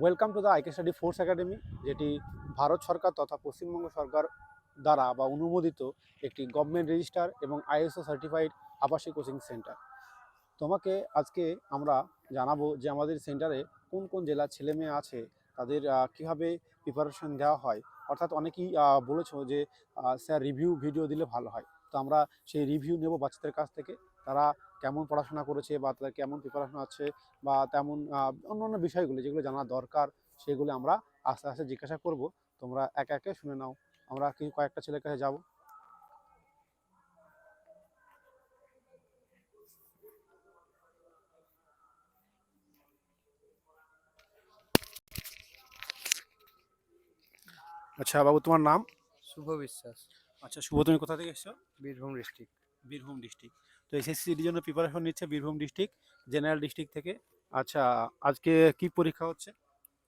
Welcome to the IK study force academy Bharat Bharat সরকার তথা পশ্চিমবঙ্গ সরকার দ্বারা বা অনুমোদিত একটি গভর্নমেন্ট রেজিস্টার এবং আইএসও সার্টিফাইড আবাসিক কোচিং সেন্টার তোমাকে আজকে আমরা জানাব যে আমাদের সেন্টারে কোন কোন জেলার ছেলে মেয়ে আছে, তাদের কীভাবে প্রিপারেশন দেওয়া হয়। অর্থাৎ অনেকেই বলেছ যে স্যার রিভিউ ভিডিও দিলে ভালো হয়। তো আমরা সেই রিভিউ নেব বাচ্চাদের কাছ থেকে। তারা কেমন পড়াশোনা করেছে বা তাদের কেমন প্রিপারেশন আছে বা তেমন অন্য অন্য বিষয়গুলো যেগুলো জানা দরকার সেগুলো আমরা আস্তে আস্তে জিজ্ঞাসা করব। তোমরা একে একে শুনে নাও। আমরা কি কয়েকটা ছেলের কাছে যাব। আচ্ছা বাবু তোমার নাম? শুভ বিশ্বাস। আচ্ছা শুভ তুমি কোথা থেকে এসছো? বীরভূম ডিস্ট্রিক্ট। বীরভূম ডিস্ট্রিক্ট। তো এসএসসির জন্য প্রিপারেশন নিচ্ছে বীরভূম ডিস্ট্রিক্ট জেনারেল ডিস্ট্রিক্ট থেকে। আচ্ছা আজকে কি পরীক্ষা হচ্ছে?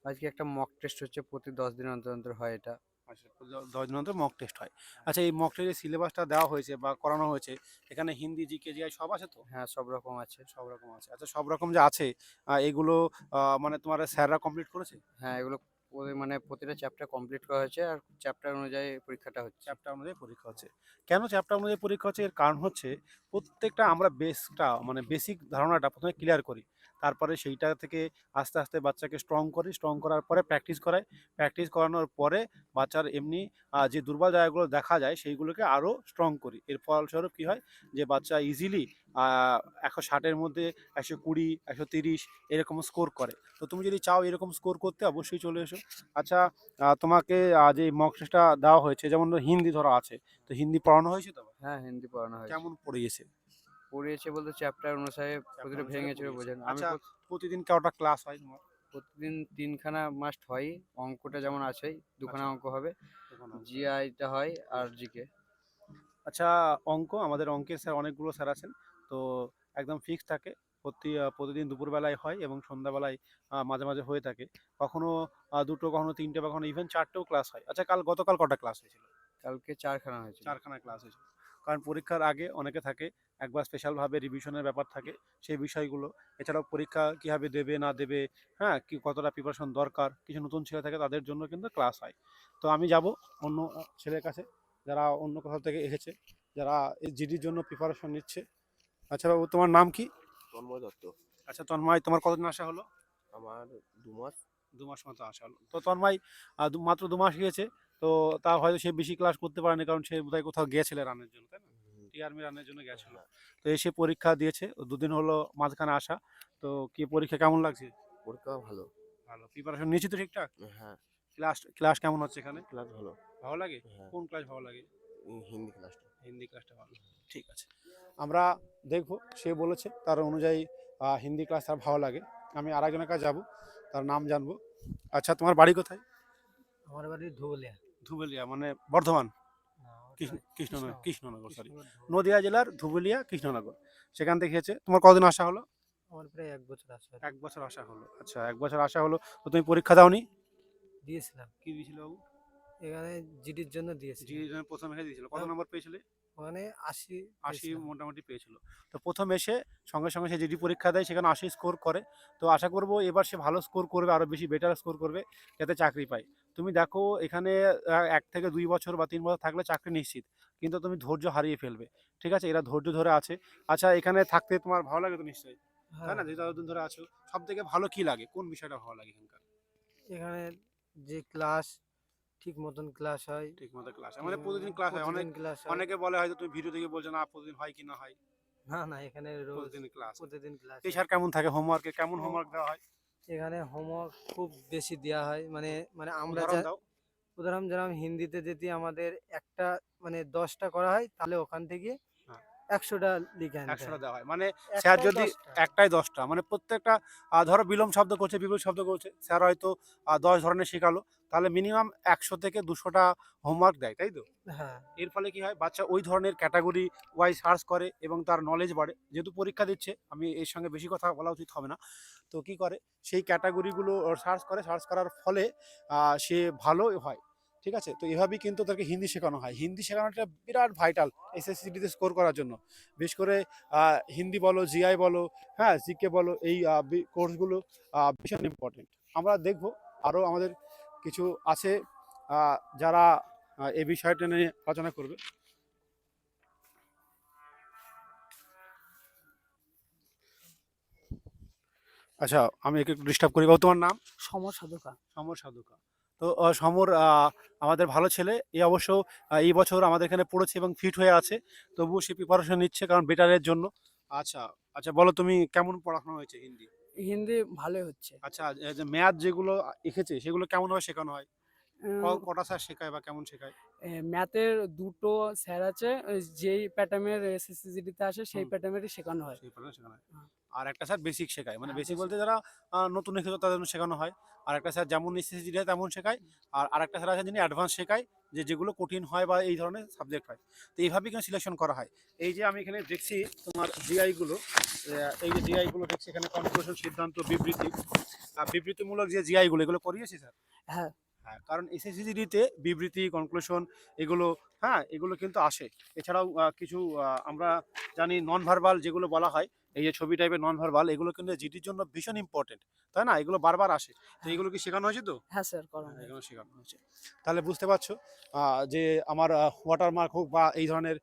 আজকে একটা মক টেস্ট হচ্ছে প্রতি দশ দিন অন্তর অন্তর হয় এটা। আচ্ছা দশ দিন অন্তর মক টেস্ট হয়। আচ্ছা এই মক টেস্টের সিলেবাসটা দেওয়া হয়েছে বা করানো হয়েছে এখানে হিন্দি জিকে জিআই সব আছে তো? হ্যাঁ সব রকম আছে। সব রকম আছে। আচ্ছা সব রকম যে আছে এগুলো মানে তোমার স্যাররা কমপ্লিট করেছে? হ্যাঁ এগুলো মানে প্রতিটা চ্যাপ্টার কমপ্লিট করা হয়েছে আর চ্যাপ্টার অনুযায়ী পরীক্ষাটা হচ্ছে। চ্যাপ্টার অনুযায়ী পরীক্ষা হচ্ছে। কেন চ্যাপ্টার অনুযায়ী পরীক্ষা হচ্ছে? এর কারণ হচ্ছে, প্রত্যেকটা আমরা বেসটা মানে বেসিক ধারণাটা প্রথমে ক্লিয়ার করি। তারপরে সেইটা থেকে আস্তে আস্তে বাচ্চাকে স্ট্রং করি স্ট্রং করার পরে প্র্যাকটিস করাই প্র্যাকটিস করানোর পরে বাচ্চার এমনি যে দুর্বল জায়গাগুলো দেখা যায় সেইগুলোকে আরও স্ট্রং করি। এর ফলস্বরূপ কী হয় যে বাচ্চা ইজিলি একশো ষাটের মধ্যে একশো কুড়ি একশো তিরিশ এরকম স্কোর করে। তো তুমি যদি চাও এরকম স্কোর করতে অবশ্যই চলে এসো। আচ্ছা আহ, তোমাকে যে মক টেস্টটা দেওয়া হয়েছে যেমন ধরো হিন্দি ধরো আছে তো হিন্দি পড়ানো হয়েছে তো হ্যাঁ হিন্দি পড়ানো হয়েছে। কেমন পড়িয়েছে? পড়িয়েছে বলতে চ্যাপ্টার অনুসারে প্রতিটা অনুসারে ভেঙে চুরে বোঝেন। আমি আচ্ছা। প্রতিদিন কেওটা ক্লাস হয় তোমার? প্রতিদিন তিনখানা মাস্ট হয় অঙ্কটা যেমন আছেই দুখানা আচ্ছা। অঙ্ক হবে জিআইটা হয় আর জিকে আচ্ছা অঙ্ক আমাদের অঙ্কের স্যার অনেকগুলো স্যার আছেন তো একদম ফিক্স থাকে প্রতি প্রতিদিন দুপুরবেলায় হয় এবং সন্ধ্যাবেলায় মাঝে মাঝে হয়ে থাকে। কখনো দুটো কখনো তিনটে বা কখনো ইভেন চারটেও ক্লাস হয়। আচ্ছা কাল গতকাল কটা ক্লাস হয়েছিল? কালকে চারখানা হয়েছে চারখানা ক্লাস হয়েছিল। কারণ পরীক্ষার আগে অনেকে থাকে একবার স্পেশালভাবে রিভিশনের ব্যাপার থাকে সেই বিষয়গুলো। এছাড়াও পরীক্ষা কীভাবে দেবে না দেবে হ্যাঁ কি কতটা প্রিপারেশন দরকার কিছু নতুন ছেলে থাকে তাদের জন্য কিন্তু ক্লাস হয়। তো আমি যাব অন্য ছেলের কাছে যারা অন্য কোথাও থেকে এসেছে যারা এই জিডির জন্য প্রিপারেশন নিচ্ছে। আচ্ছা বাবু তোমার নাম কি? তন্ময় দত্ত। আচ্ছা তন্ময় তোমার কতদিন আসা হলো? আমার দু মাস। দু মাস মতো আসা হলো। তো তন্ময় মাত্র দু মাস গিয়েছে তো তা হয়তো সে বেশি ক্লাস করতে পারেনি কারণ সে বোধহয় কোথাও গিয়েছিল রানের জন্য তাই না? টি আর্মি রানের জন্য গেছিল তো এসে পরীক্ষা দিয়েছে ও দুদিন হলো মাঝখানে আসা। তো কি পরীক্ষা কেমন লাগছে? পরীক্ষা ভালো। ভালো। প্রিপারেশন নিয়েছি তো ঠিকঠাক? হ্যাঁ। ক্লাস ক্লাস কেমন হচ্ছে এখানে? ক্লাস ভালো। ভালো লাগে? হ্যাঁ। কোন ক্লাস ভালো লাগে? হিন্দি ক্লাসটা হিন্দি ক্লাসটা ভালো। ঠিক আছে। আমরা দেখব সে বলেছে তার অনুযায়ী হিন্দি ক্লাস তার ভালো লাগে। আমি আর একজনের কাছে যাব তার নাম জানব। আচ্ছা তোমার বাড়ি কোথায়? আমার বাড়ি ধুবলিয়া। ধুবুলিয়া মানে বর্ধমান? কৃষ্ণ- কৃষ্ণনগর কৃষ্ণনগর। সরি নদিয়া জেলার ধুবুলিয়া কৃষ্ণনগর। সেখান থেকে হয়েছে তোমার কদিন আসা হলো? আমার প্রায় এক বছর আসে এক বছর আসা হলো। আচ্ছা এক বছর আসা হলো তো তুমি পরীক্ষা দাওনি? দিয়েছিলাম। কি দিয়েছিল বাবু? এখানে জিডির জন্য দিয়েছি জি প্রথম এসে দিয়েছিল। কত হ্যাঁ। নম্বর পেয়েছিলে? ওখানে আশি আশি মোটামুটি পেয়েছিল। তো প্রথম এসে সঙ্গে সঙ্গে সে জিডি পরীক্ষা দেয় সেখানে আশি স্কোর করে। তো আশা করব এবার সে ভালো স্কোর করবে আরও বেশি বেটার স্কোর করবে যাতে চাকরি পায়। তুমি দেখো এখানে এক থেকে দুই বছর বা তিন বছর থাকলে চাকরি নিশ্চিত। কিন্তু তুমি ধৈর্য হারিয়ে ফেলবে। ঠিক আছে? এরা ধৈর্য ধরে আছে। আচ্ছা এখানে থাকতে তোমার ভালো লাগে তো নিশ্চয়ই? তাই না? হ্যাঁ, যেহেতু এতদিন ধরে আছো সব থেকে ভালো কি লাগে? কোন বিষয়টা ভালো লাগে এখানকার? এখানে যে ক্লাস ঠিক মতন ক্লাস হয়। ঠিক মতো ক্লাস মানে প্রতিদিন ক্লাস হয়। অনেক ক্লাস অনেকে বলে হয়তো তুমি ভিডিও থেকে বলছো না প্রতিদিন হয় কি না হয়? না না এখানে রোজ প্রতিদিন ক্লাস প্রতিদিন ক্লাস প্রেশার কেমন থাকে? হোমওয়ার্কে কেমন হোমওয়ার্ক দেওয়া হয়? এখানে হোমওয়ার্ক খুব বেশি দেওয়া হয়। মানে মানে আমরা উদাহরণ যেরকম হিন্দিতে যদি আমাদের একটা মানে দশটা করা হয় তাহলে ওখান থেকে হ্যাঁ। একশোটা লিখে একশোটা দেওয়া হয়। মানে স্যার যদি একটাই দশটা মানে প্রত্যেকটা ধরো বিলম্ব শব্দ করছে বিপুল শব্দ করছে স্যার হয়তো দশ ধরনের শেখালো। তাহলে মিনিমাম একশো থেকে দুশোটা হোমওয়ার্ক দেয় তাই তো? হ্যাঁ। এর ফলে কি হয়? বাচ্চা ওই ধরনের ক্যাটাগরি ওয়াইজ সার্চ করে এবং তার নলেজ বাড়ে। যেহেতু পরীক্ষা দিচ্ছে আমি এর সঙ্গে বেশি কথা বলা উচিত হবে না। তো কি করে? সেই ক্যাটাগরিগুলো সার্চ করে সার্চ করার ফলে সে ভালো হয়। ঠিক আছে? তো এভাবেই কিন্তু তাকে হিন্দি শেখানো হয়। হিন্দি শেখানোটা বিরাট ভাইটাল এসএসসিটিতে স্কোর করার জন্য। বিশেষ করে হিন্দি বলো জিআই বলো হ্যাঁ জিকে বলো এই কোর্সগুলো ভীষণ ইম্পর্টেন্ট আমরা দেখব আরও আমাদের কিছু আছে যারা এই বিষয়টা নিয়ে আলোচনা করবে। আচ্ছা আমি একে একটু ডিস্টার্ব করি। বাবু তোমার নাম? সমর সাধুকা। সমর সাধুকা। তো সমর আমাদের ভালো ছেলে। এই অবশ্য এই বছর আমাদের এখানে পড়েছে এবং ফিট হয়ে আছে। তবুও সে প্রিপারেশন নিচ্ছে কারণ বেটারের জন্য। আচ্ছা আচ্ছা বলো তুমি কেমন পড়াশোনা হয়েছে হিন্দি? হিন্দি ভালোই হচ্ছে। আচ্ছা যে ম্যাথ যেগুলো এঁকেছে সেগুলো কেমন হয়? শেখানো হয় কটা স্যার শেখায় বা কেমন শেখায়? ম্যাথের দুটো স্যার আছে যেই প্যাটার্নের এসএসসিজিডিতে আসে সেই প্যাটামেরই প্যাটার্নেরই শেখানো হয়। সেই প্যাটার্নে শেখানো হয়। হ্যাঁ। আর একটা স্যার বেসিক শেখায়। মানে বেসিক বলতে যারা আহ, নতুন এসেছে তাদের জন্য শেখানো হয়। আর একটা স্যার যেমন যেটা তেমন শেখায়। আর আরেকটা স্যার আছে যিনি অ্যাডভান্স শেখায় যে যেগুলো কঠিন হয় বা এই ধরনের সাবজেক্ট হয়। তো এইভাবেই কিন্তু সিলেকশন করা হয়। এই যে আমি এখানে দেখছি তোমার জিআইগুলো এই যে জিআই গুলো দেখছি এখানে কনক্লুশন সিদ্ধান্ত বিবৃতি। বিবৃতিমূলক যে জিআই গুলো এগুলো করিয়েছি স্যার? হ্যাঁ। হ্যাঁ কারণ এসএসসিজিডিতে বিবৃতি কনক্লুশন এগুলো হ্যাঁ এগুলো কিন্তু আসে। এছাড়াও কিছু আমরা জানি নন ভার্বাল যেগুলো বলা হয় এই যে ছবি টাইপের নন ভার্বাল এগুলো কিন্তু জিডির জন্য ভীষণ ইম্পর্টেন্ট তাই না? এগুলো বারবার আসে। তো এগুলো কি শেখানো হয়েছে তো? হ্যাঁ স্যার করানো হ্যাঁ, এগুলো শেখানো হয়েছে। তাহলে বুঝতে পারছ যে আমার ওয়াটারমার্ক হোক বা এই ধরনের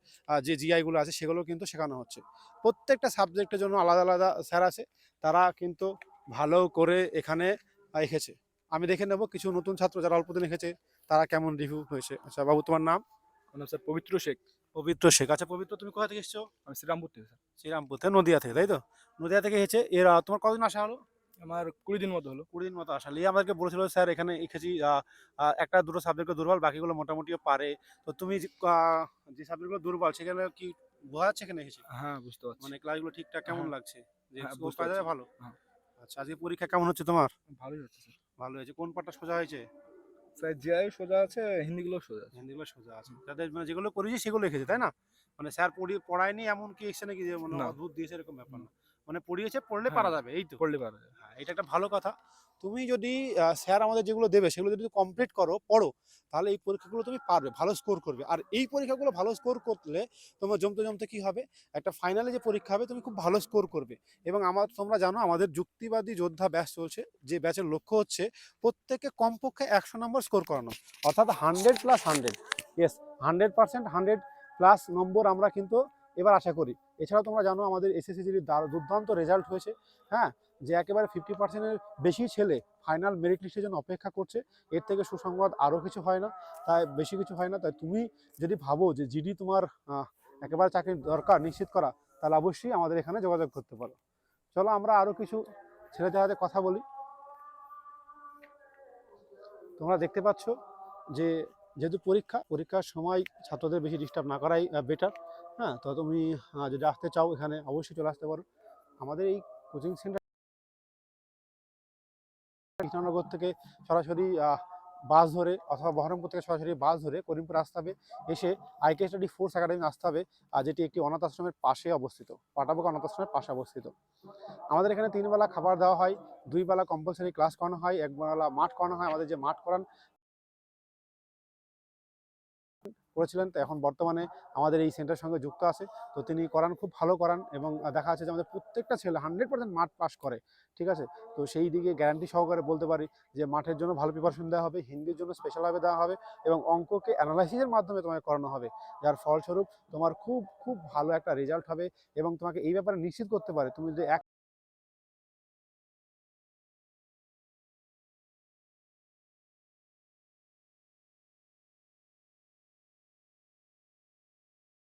যে জিআইগুলো আছে সেগুলো কিন্তু শেখানো হচ্ছে। প্রত্যেকটা সাবজেক্টের জন্য আলাদা আলাদা স্যার আছে। তারা কিন্তু ভালো করে এখানে এঁকেছে। আমি দেখে নেব কিছু নতুন ছাত্র যারা অল্প দিন এঁকেছে তারা কেমন রিভিউ হয়েছে। আচ্ছা বাবু তোমার নাম? আমার নাম স্যার পবিত্র শেখ। পবিত্র শেখ। আচ্ছা পবিত্র তুমি কোথা থেকে এসছো? আমি শ্রীরামপুর থেকে স্যার। শ্রীরামপুর থেকে নদিয়া থেকে তাই তো? নদিয়া থেকে এসেছে এর তোমার কতদিন আসা হলো? আমার কুড়ি দিন মতো হলো। কুড়ি দিন মতো আসা। লিয়ে আমাদেরকে বলেছিল স্যার এখানে আহ, একটা দুটো সাবজেক্টে দুর্বল বাকিগুলো মোটামুটিও পারে। তো তুমি যে সাবজেক্টগুলো দুর্বল সেখানে কি বোঝা যাচ্ছে এখানে এসেছি? হ্যাঁ বুঝতে পারছি। মানে ক্লাসগুলো ঠিকঠাক কেমন হ্যাঁ। লাগছে? যে হ্যাঁ, ভালো? হ্যাঁ। আচ্ছা আজকে পরীক্ষা কেমন হচ্ছে তোমার? ভালোই হচ্ছে স্যার। ভালো হয়েছে। কোন পার্টটা সোজা হয়েছে? স্যার জিআই সোজা আছে হিন্দিগুলো সোজা আছে। হিন্দিগুলো সোজা আছে। যাদের মানে যেগুলো করেছি সেগুলো লিখেছে তাই না? মানে স্যার পড়ি পড়ায়নি এমন কি এখানে নাকি যে মানে। অদ্ভুত দিয়েছে এরকম ব্যাপার না। মানে পড়িয়েছে পড়লে হ্যাঁ। পারা যাবে এই তো। পড়লে পারা যায় হ্যাঁ এটা একটা ভালো কথা। তুমি যদি স্যার আমাদের যেগুলো দেবে সেগুলো যদি কমপ্লিট করো পড়ো তাহলে এই পরীক্ষাগুলো তুমি পারবে ভালো স্কোর করবে। আর এই পরীক্ষাগুলো ভালো স্কোর করলে তোমার জমতে জমতে কি হবে? একটা ফাইনালে যে পরীক্ষা হবে তুমি খুব ভালো স্কোর করবে। এবং আমার তোমরা জানো আমাদের যুক্তিবাদী যোদ্ধা ব্যাচ চলছে যে ব্যাচের লক্ষ্য হচ্ছে প্রত্যেককে কমপক্ষে একশো নম্বর স্কোর করানো। অর্থাৎ hundred plus hundred yes hundred percent hundred plus number আমরা কিন্তু এবার আশা করি। এছাড়াও তোমরা জানো আমাদের এসএসসিজির দুর্দান্ত রেজাল্ট হয়েছে হ্যাঁ? যে একেবারে ফিফটি পার্সেন্টের বেশি ছেলে ফাইনাল মেরিট লিস্টের জন্য অপেক্ষা করছে, এর থেকে সুসংবাদ আরও কিছু হয় না, তাই বেশি কিছু হয় না। তাই তুমি যদি ভাবো যে জিডি তোমার একেবারে চাকরির দরকার নিশ্চিত করা, তাহলে অবশ্যই আমাদের এখানে যোগাযোগ করতে পারো। চলো আমরা আরও কিছু ছেলেদের সাথে কথা বলি। তোমরা দেখতে পাচ্ছ যে যেহেতু পরীক্ষা, পরীক্ষার সময় ছাত্রদের বেশি ডিস্টার্ব না করাই বেটার হ্যাঁ তো তুমি যদি আসতে চাও এখানে, অবশ্যই চলে আসতে পারো। আমাদের এই কোচিং সেন্টার কৃষ্ণনগর থেকে সরাসরি বাস ধরে অথবা বহরমপুর থেকে সরাসরি বাস ধরে করিমপুর আসতে হবে। এসে আইকে স্টাডি ফোর্স একাডেমি আসতে হবে, আর যেটি একটি অনাথ আশ্রমের পাশে অবস্থিত পাটাবোকা অনাথ আশ্রমের পাশে অবস্থিত। আমাদের এখানে তিন বেলা খাবার দেওয়া হয় দুই বেলা কম্পালসারি ক্লাস করানো হয় এক বেলা মাঠ করানো হয়। আমাদের যে মাঠ করান করেছিলেন, তো এখন বর্তমানে আমাদের এই সেন্টারের সঙ্গে যুক্ত আছে। তো তিনি করান, খুব ভালো করান এবং দেখা যাচ্ছে যে আমাদের প্রত্যেকটা ছেলে হান্ড্রেড পার্সেন্ট মাঠ পাস করে, ঠিক আছে? তো সেই দিকে গ্যারান্টি সহকারে বলতে পারি যে মাঠের জন্য ভালো প্রিপারেশন দেওয়া হবে, হিন্দির জন্য স্পেশালভাবে দেওয়া হবে এবং অঙ্ককে অ্যানালাইসিসের মাধ্যমে তোমাকে করানো হবে। যার ফলস্বরূপ তোমার খুব খুব ভালো একটা রেজাল্ট হবে এবং তোমাকে এই ব্যাপারে নিশ্চিত করতে পারে। তুমি যদি এক